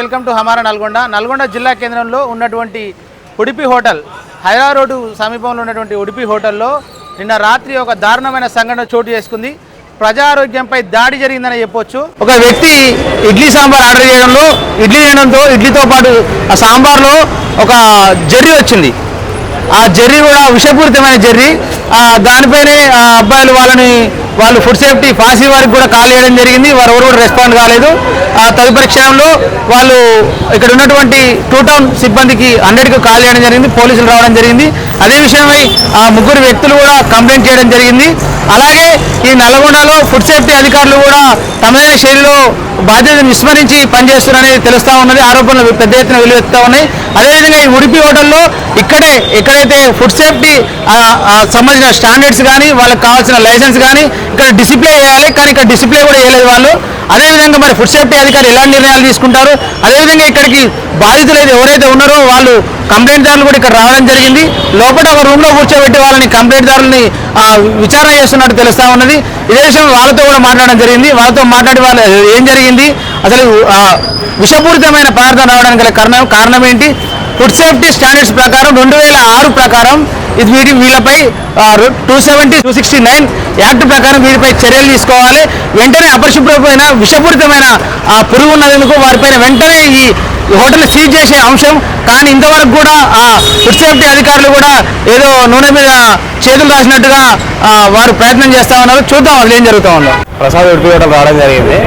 Welcome to హమారా నల్గొండ. నల్గొండ జిల్లా కేంద్రంలో ఉన్నటువంటి ఉడిపి హోటల్ హైరా రోడ్డు సమీపంలో ఉన్నటువంటి ఉడిపి హోటల్లో నిన్న రాత్రి ఒక దారుణమైన సంఘటన చోటు చేసుకుంది. ప్రజారోగ్యంపై దాడి జరిగిందని చెప్పొచ్చు. ఒక వ్యక్తి ఇడ్లీ సాంబార్ ఆర్డర్ చేయడంలో ఇడ్లీ చేయడంతో ఇడ్లీతో పాటు ఆ సాంబార్లో ఒక జర్రీ వచ్చింది. ఆ జర్రీ కూడా విషపూరితమైన జర్రీ. దానిపైనే ఆ అబ్బాయిలు వాళ్ళని వాళ్ళు ఫుడ్ సేఫ్టీ ఫాసీ వారికి కూడా కాల్ చేయడం జరిగింది. వారు ఎవరు కూడా రెస్పాండ్ కాలేదు. ఆ తదుపరి క్షణంలో వాళ్ళు ఇక్కడ ఉన్నటువంటి టూ టౌన్ సిబ్బందికి హండ్రెడ్కి కాల్ చేయడం జరిగింది. పోలీసులు రావడం జరిగింది. అదే విషయమై ఆ ముగ్గురు వ్యక్తులు కూడా కంప్లైంట్ చేయడం జరిగింది. అలాగే ఈ నల్గొండలో ఫుడ్ సేఫ్టీ అధికారులు కూడా తమదైన శైలిలో బాధ్యతను విస్మరించి పనిచేస్తున్నారనేది తెలుస్తూ ఉన్నది. ఆరోపణలు పెద్ద ఎత్తున వెలువెత్తుతా ఉన్నాయి. అదేవిధంగా ఈ ఉడిపి హోటల్లో ఇక్కడే ఇక్కడ ఏదైతే ఫుడ్ సేఫ్టీ సంబంధించిన స్టాండర్డ్స్ కానీ వాళ్ళకి కావాల్సిన లైసెన్స్ కానీ ఇక్కడ డిసిప్లే వేయాలి కానీ ఇక్కడ డిసిప్లే కూడా వేయలేదు వాళ్ళు. అదేవిధంగా మరి ఫుడ్ సేఫ్టీ అధికారి ఎలాంటి నిర్ణయాలు తీసుకుంటారు? అదేవిధంగా ఇక్కడికి బాధితులు అయితే ఎవరైతే ఉన్నారో వాళ్ళు కంప్లైంట్ దారులు కూడా ఇక్కడ రావడం జరిగింది. లోపల ఒక రూమ్లో కూర్చోబెట్టి వాళ్ళని కంప్లైంట్ దారులని విచారణ చేస్తున్నట్టు తెలుస్తా ఉన్నది. ఇదే విషయం వాళ్ళతో కూడా మాట్లాడడం జరిగింది. వాళ్ళతో మాట్లాడి వాళ్ళు ఏం జరిగింది? అసలు విషపూరితమైన పదార్థం రావడానికి గల కారణం కారణం ఏంటి? ఫుడ్ సేఫ్టీ స్టాండర్డ్స్ ప్రకారం రెండు వేల ఆరు ప్రకారం ఇది వీటి వీళ్ళపై two seventy two sixty nine act ప్రకారం వీరిపై చర్యలు తీసుకోవాలి. వెంటనే అపరిశుభ్రమైన విషపూరితమైన ఆ, పురుగు ఉన్నందుకు వారిపైన వెంటనే ఈ హోటల్ సీజ్ చేసే అంశం. కానీ ఇంతవరకు కూడా ఆ ఫుడ్ సేఫ్టీ అధికారులు కూడా ఏదో నూనె మీద చేతులు రాసినట్టుగా వారు ప్రయత్నం చేస్తా ఉన్నారు. చూద్దాం అసలు ఏం జరుగుతూ ఉందో. ప్రసాద్ ఉడిపి హోటల్ రావడం జరిగింది.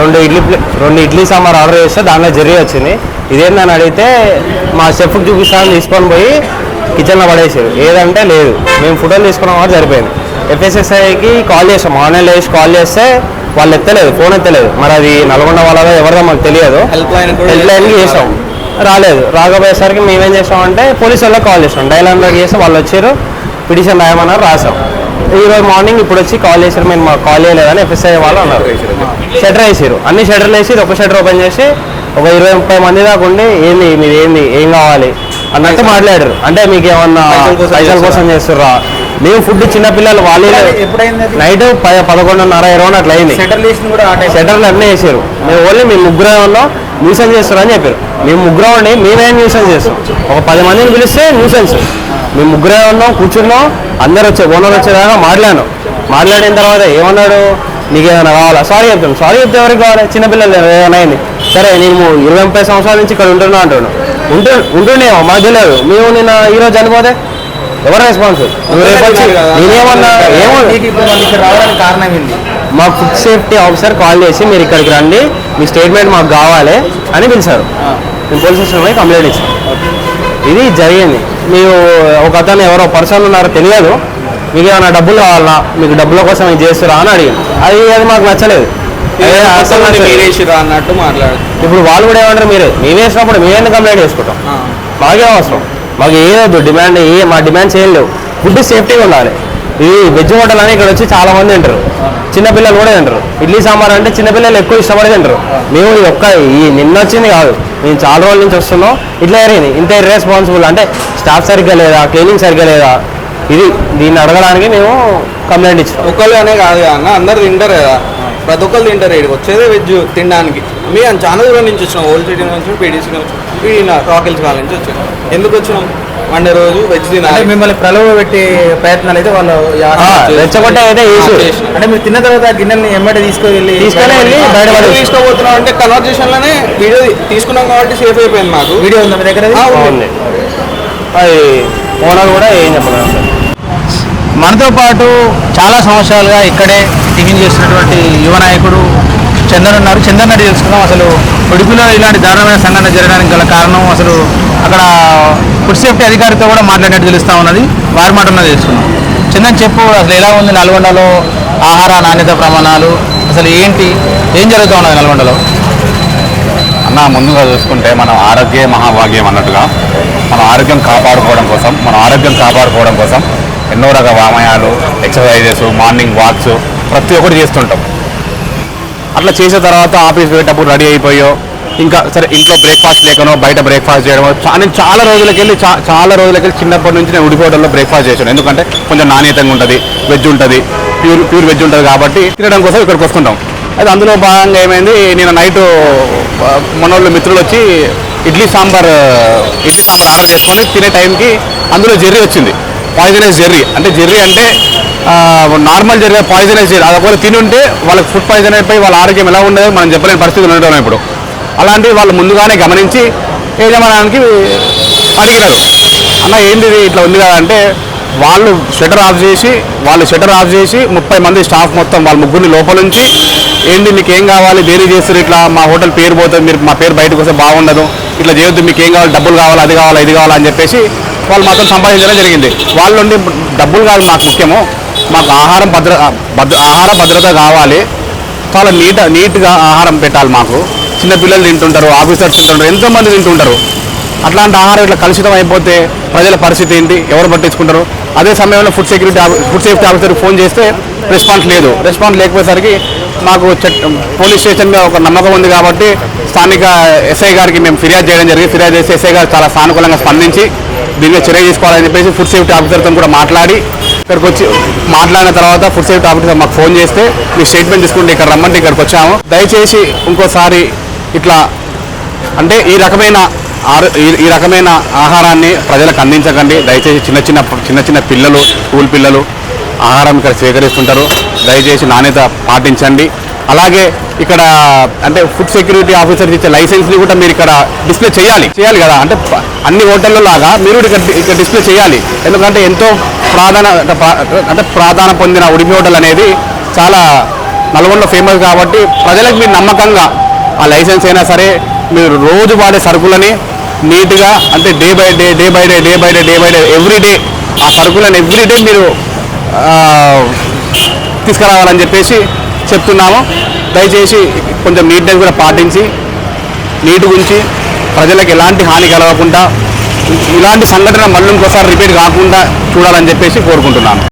రెండు ఇడ్లీ ప్లే- రెండు ఇడ్లీ సాంబార్ ఆర్డర్ చేస్తే దానిలో జర్రీ వచ్చింది. ఇదేందని అడిగితే మా చెఫ్కి చూపిస్తామని తీసుకొని పోయి కిచెన్లో పడేసారు. ఏదంటే లేదు. మేము ఫోటోలు తీసుకున్నాం కాబట్టి సరిపోయింది. ఎఫ్ఎస్ఎస్ఐకి కాల్ చేసాం. ఆన్లైన్లో వేసి కాల్ చేస్తే వాళ్ళు ఎత్తలేదు. ఫోన్ ఎత్తలేదు. మరి అది నల్గొండ వాళ్ళదో ఎవరిదో మాకు తెలియదు. హెల్ప్ లైన్ హెల్ప్ లైన్కి చేసాం. రాలేదు. రాకపోయేసరికి మేమేం చేసామంటే పోలీసు వాళ్ళకి కాల్ చేసాం. డైల్ హండ్రెడ్ చేస్తే వాళ్ళు వచ్చారు. పిటిషన్ రాయమన్నారు రాసాం. ఈ రోజు మార్నింగ్ ఇప్పుడు వచ్చి కాల్ చేశారు. మేము మాకు కాల్ చేయలేదని ఎఫ్ఎస్ఐ వాళ్ళు అన్నారు. షటర్ వేసారు. అన్ని షటర్లు వేసి ఒక షటర్ ఓపెన్ చేసి ఒక ఇరవై ముప్పై మంది దాకా ఉండి ఏంది మీది ఏంది ఏం కావాలి? అన్నట్టు మాట్లాడారు. అంటే మీకు ఏమన్నా పైసల కోసం చేస్తుర్రా? మేము ఫుడ్ చిన్నపిల్లలు వాళ్ళే ఎప్పుడైంది అది? నైట్ పదకొండున్నర ఇరవై అట్లా అయింది. షటర్లు అన్నీ వేసారు మేము ఓన్లీ మేము ముగ్గురే ఉన్నాం న్యూసెన్స్ చేస్తారని చెప్పారు మేము ముగ్గురం ఉండి మేమేం న్యూసెన్స్ చేస్తాం. ఒక పది మందిని పిలిస్తే న్యూసెన్స్. మేము ముగ్గురే ఉన్నాం కూర్చున్నాం అందరు వచ్చే ఓనర్ వచ్చేదాకా మాట్లాడాను. మాట్లాడిన తర్వాత ఏమన్నాడు? నీకు ఏమైనా కావాలా? సారీ చెప్తాను సారీ చెప్తే ఎవరికి కావాలి? చిన్నపిల్లలు ఏమైనా అయింది. సరే నేను ఇరవై ముప్పై సంవత్సరాల నుంచి ఇక్కడ ఉంటున్నా అంటాడు ఉంటు ఉంటుండేమో మాకు తెలియదు. మేము నిన్న ఈరోజు చనిపోతే ఎవరు రెస్పాన్స్ నేనేమన్నా ఏమో రావడానికి కారణం ఏంటి మా ఫుడ్ సేఫ్టీ ఆఫీసర్ కాల్ చేసి మీరు ఇక్కడికి రండి మీ స్టేట్మెంట్ మాకు కావాలి అని పిలిచారు. మేము పోలీస్ స్టేషన్ కంప్లైంట్ ఇచ్చాం. ఇది జరిగింది. మీరు ఒక అతను ఎవరో పర్సన్ ఉన్నారో తెలియదు. మీకు ఏమైనా డబ్బులు కావాలా మీకు డబ్బుల కోసం ఇది చేస్తారా అని అడిగింది. అది అది మాకు నచ్చలేదు. అన్నట్టు మాట్లాడు ఇప్పుడు వాళ్ళు కూడా ఏమంటారు మీరే మేము వేసినప్పుడు మేమే కంప్లైంట్ చేసుకుంటాం? మాకే అవసరం. మాకు ఏదొద్దు డిమాండ్ ఏ మా డిమాండ్స్ ఏం లేవు. ఫుడ్ సేఫ్టీగా ఉండాలి. ఈ వెజ్ హోటల్ అని ఇక్కడ వచ్చి చాలా మంది తింటారు. చిన్నపిల్లలు కూడా తింటారు. ఇడ్లీ సాంబార్ అంటే చిన్నపిల్లలు ఎక్కువ ఇష్టపడి తింటారు. మేము ఈ ఒక్క ఈ నిన్న వచ్చింది కాదు. మేము చాలా రోజుల నుంచి వస్తున్నాం. ఇట్లా జరిగింది. ఇంత ఇర్రెస్పాన్సిబుల్ అంటే స్టాఫ్ సరిగ్గా లేదా క్లీనింగ్ సరిగ్గా లేదా? ఇది దీన్ని అడగడానికి మేము కంప్లైంట్ ఇచ్చాం ఒకళ్ళు అనే కాదు కదా అన్న అందరు తింటారు కదా. ప్రతి ఒక్కరు తింటారు ఇక్కడికి వచ్చేదే వెజ్ తినడానికి. మీ చాలా దూరం నుంచి వచ్చినాం ఓల్డ్ సిటీ నుంచి పీడీసీ నుంచి రాకెల్స్ కాల నుంచి వచ్చాం ఎందుకు వచ్చినాం? మండే రోజు వెజ్ తినాలి. మిమ్మల్ని ప్రలోభ పెట్టే ప్రయత్నాలు అయితే వాళ్ళు రెచ్చగొట్టే అయితే. అంటే మీరు తిన్న తర్వాత ఆ గిన్నెల్ని ఎమ్మటి తీసుకెళ్ళి తీసుకొని వెళ్ళి బయట. తీసుకోబోతున్నాం అంటే కన్వర్జేషన్లోనే వీడియో తీసుకున్నాం కాబట్టి సేఫ్ అయిపోయింది మాకు. వీడియో ఉందా మీ దగ్గర అది ఓనర్ కూడా ఏం చెప్పలేదు. మనతో పాటు చాలా సంవత్సరాలుగా ఇక్కడే టిఫిన్ చేసినటువంటి యువ నాయకుడు చందన్ ఉన్నారు. చందన్ అడిగి తెలుసుకుందాం. అసలు ఉడుపులో ఇలాంటి దారుణమైన సంఘటన జరగడానికి గల కారణం అసలు అక్కడ ఫుడ్ సేఫ్టీ అధికారితో కూడా మాట్లాడినట్టు తెలుస్తూ ఉన్నది. వారి మాట ఉన్నది తెలుసుకున్నాం చందన్ చెప్పు అసలు ఎలా ఉంది నల్గొండలో ఆహార నాణ్యత ప్రమాణాలు? అసలు ఏంటి? ఏం జరుగుతూ ఉన్నది నల్గొండలో? అన్న ముందుగా చూసుకుంటే మనం ఆరోగ్య మహాభాగ్యం అన్నట్టుగా మన ఆరోగ్యం కాపాడుకోవడం కోసం మన ఆరోగ్యం కాపాడుకోవడం కోసం ఎన్నో రకాల వామయాలు ఎక్సర్సైజెస్ మార్నింగ్ వాక్స్ ప్రతి ఒక్కటి చేస్తుంటాం. అట్లా చేసిన తర్వాత ఆఫీస్ పోయేటప్పుడు రెడీ అయిపోయో ఇంకా సరే ఇంట్లో బ్రేక్ఫాస్ట్ లేకనో బయట బ్రేక్ఫాస్ట్ చేయడమో నేను చాలా రోజులకి వెళ్ళి చా- చాలా రోజులకి వెళ్ళి చిన్నప్పటి నుంచి నేను ఉడిపోవడంలో బ్రేక్ఫాస్ట్ చేశాను. ఎందుకంటే కొంచెం నాణ్యతంగా ఉంటుంది వెజ్ ఉంటుంది ప్యూర్ ప్యూర్ వెజ్ ఉంటుంది కాబట్టి తినడం కోసం ఇక్కడికి వస్తుంటాం. అయితే అందులో భాగంగా ఏమైంది నేను నైట్ మనోళ్ళు మిత్రులు వచ్చి ఇడ్లీ సాంబార్ ఇడ్లీ సాంబార్ ఆర్డర్ చేసుకొని తినే టైంకి అందులో జెర్రీ వచ్చింది. పాయిజనైజ్ జెర్రీ. అంటే జెర్రీ అంటే నార్మల్ జెర్రీ పాయిజనైజ్ జెర్రీ. అది ఒకవేళ తిని ఉంటే వాళ్ళకి ఫుడ్ పాయిజన్ అయిపోయి వాళ్ళ ఆరోగ్యం ఎలా ఉండదో మనం చెప్పలేని పరిస్థితులు ఉండడం ఇప్పుడు. అలాంటివి వాళ్ళు ముందుగానే గమనించి యజమానానికి అడిగినారు. అన్న ఏంది ఇట్లా ఉంది కదా? అంటే వాళ్ళు షటర్ ఆఫ్ చేసి వాళ్ళు షటర్ ఆఫ్ చేసి ముప్పై మంది స్టాఫ్ మొత్తం వాళ్ళ ముగ్గురిని లోపల నుంచి ఏంది మీకు ఏం కావాలి? దేని చేస్తారు ఇట్లా? మా హోటల్ పేరు పోతుంది మీరు మా పేరు బయటకు వస్తే బాగుండదు. ఇట్లా చేయొద్దు మీకు ఏం కావాలి? డబ్బులు కావాలి? అది కావాలి? ఇది కావాలి? అని చెప్పేసి వాళ్ళు మాత్రం సంపాదించడం జరిగింది. వాళ్ళ నుండి డబ్బులు కాదు మాకు ముఖ్యము. మాకు ఆహారం భద్ర భద్ర ఆహార భద్రత కావాలి. చాలా నీట్ నీట్గా ఆహారం పెట్టాలి మాకు. చిన్నపిల్లలు తింటుంటారు ఆఫీసర్స్ తింటుంటారు ఎంతోమంది తింటుంటారు. అట్లాంటి ఆహారం ఇట్లా కలుషితం అయిపోతే ప్రజల పరిస్థితి ఏంటి? ఎవరు పట్టించుకుంటారు? అదే సమయంలో ఫుడ్ సెక్యూరిటీ ఫుడ్ సేఫ్టీ ఆఫీసర్కి ఫోన్ చేస్తే రెస్పాన్స్ లేదు. రెస్పాన్స్ లేకపోయేసరికి మాకు పోలీస్ స్టేషన్ మీద ఒక నమ్మకం ఉంది కాబట్టి స్థానిక ఎస్ఐ గారికి మేము ఫిర్యాదు చేయడం జరిగింది. ఫిర్యాదు చేసి ఎస్ఐ గారు చాలా సానుకూలంగా స్పందించి దీని మీద చర్య తీసుకోవాలని చెప్పేసి ఫుడ్ సేఫ్టీ ఆఫీసర్తో కూడా మాట్లాడి ఇక్కడికి వచ్చి మాట్లాడిన తర్వాత ఫుడ్ సేఫ్టీ ఆఫీసర్ మాకు ఫోన్ చేస్తే మీ స్టేట్మెంట్ తీసుకుంటే ఇక్కడ రమ్మంటే ఇక్కడికి వచ్చాము. దయచేసి ఇంకోసారి ఇట్లా అంటే ఈ రకమైన ఈ- ఈ రకమైన ఆహారాన్ని ప్రజలకు అందించకండి. దయచేసి చిన్న చిన్న చిన్న చిన్న పిల్లలు స్కూల్ పిల్లలు ఆహారం ఇక్కడ స్వీకరిస్తుంటారు. దయచేసి నాణ్యత పాటించండి. అలాగే ఇక్కడ అంటే ఫుడ్ సెక్యూరిటీ ఆఫీసర్ ఇచ్చే లైసెన్స్ని కూడా మీరు ఇక్కడ డిస్ప్లే చేయాలి. చేయాలి కదా? అంటే అన్ని హోటల్లో లాగా మీరు ఇక్కడ ఇక్కడ డిస్ప్లే చేయాలి. ఎందుకంటే ఎంతో ప్రాధాన్య అంటే ప్రా- ప్రాధాన్య పొందిన ఉడిపి హోటల్ అనేది చాలా నల్గొండలో ఫేమస్ కాబట్టి ప్రజలకు మీరు నమ్మకంగా ఆ లైసెన్స్ అయినా సరే మీరు రోజు వాడే సరుకులని నీట్గా అంటే day by day day by day day by day day by day every day ఆ సరుకులను ఎవ్రీ డే మీరు తీసుకురావాలని చెప్పేసి చెప్తున్నాము. దయచేసి కొంచెం నీట్నెస్ కూడా పాటించి నీటి గురించి ప్రజలకు ఎలాంటి హాని కలగకుండా ఇలాంటి సంఘటన మళ్ళీ ఇంకోసారి రిపీట్ కాకుండా చూడాలని చెప్పేసి కోరుకుంటున్నాను.